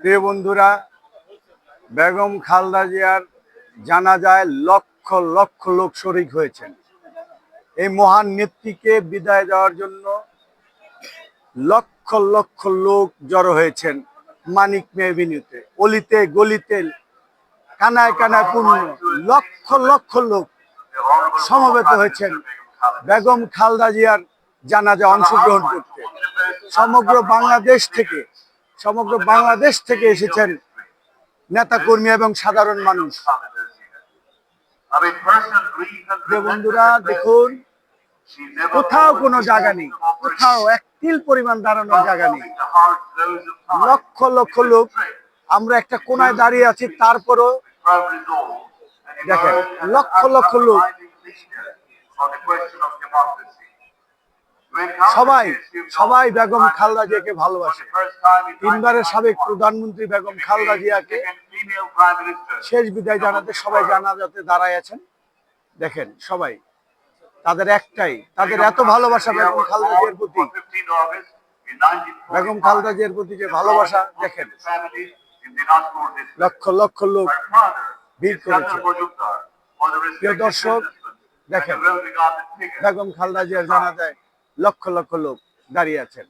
প্রিয় বন্ধুরা, বেগম খালদা জিয়ার জানা যায় লক্ষ লক্ষ লোক শরিক হয়েছেন। এই মহান নেত্রীকে বিদায় দেওয়ার জন্য লক্ষ লক্ষ লোক জড়ো হয়েছেন মানিক মেভিনিউতে। অলিতে, গলিতে, কানায় কানায় পূর্ণ লক্ষ লক্ষ লোক সমবেত হয়েছেন বেগম খালদা জিয়ার জানাজা অংশগ্রহণ করতে। সমগ্র বাংলাদেশ থেকে সমগ্র বাংলাদেশ থেকে এসেছেন নেতাকর্মী এবং সাধারণ মানুষ। বন্ধুরা, দেখুন, কোথাও কোনো জায়গা নেই, কোথাও এক তিল পরিমাণ দাঁড়ানোর জায়গা নেই। লক্ষ লক্ষ লোক, আমরা একটা কোনায় দাঁড়িয়ে আছি, তারপরও দেখেন, লক্ষ লক্ষ লোক। সবাই সবাই বেগম খালদা জিয়াকে ভালোবাসে। তিনবারের সাবেক প্রধানমন্ত্রী বেগম খালদা জিয়াকে শেষ বিদায় জানাতে সবাই জানাজাতে দাঁড়ায় আছেন। দেখেন সবাই, তাদের একটাই, তাদের এত ভালোবাসা বেগম খালদা জিয়ার প্রতি। বেগম খালদা জিয়ার প্রতি যে ভালোবাসা, দেখেন, লক্ষ লক্ষ লোক ভিড় করেছে। প্রিয় দর্শক, দেখেন, বেগম খালদা জিয়ার জানা যায় লক্ষ লক্ষ লোক দাঁড়িয়ে আছেন।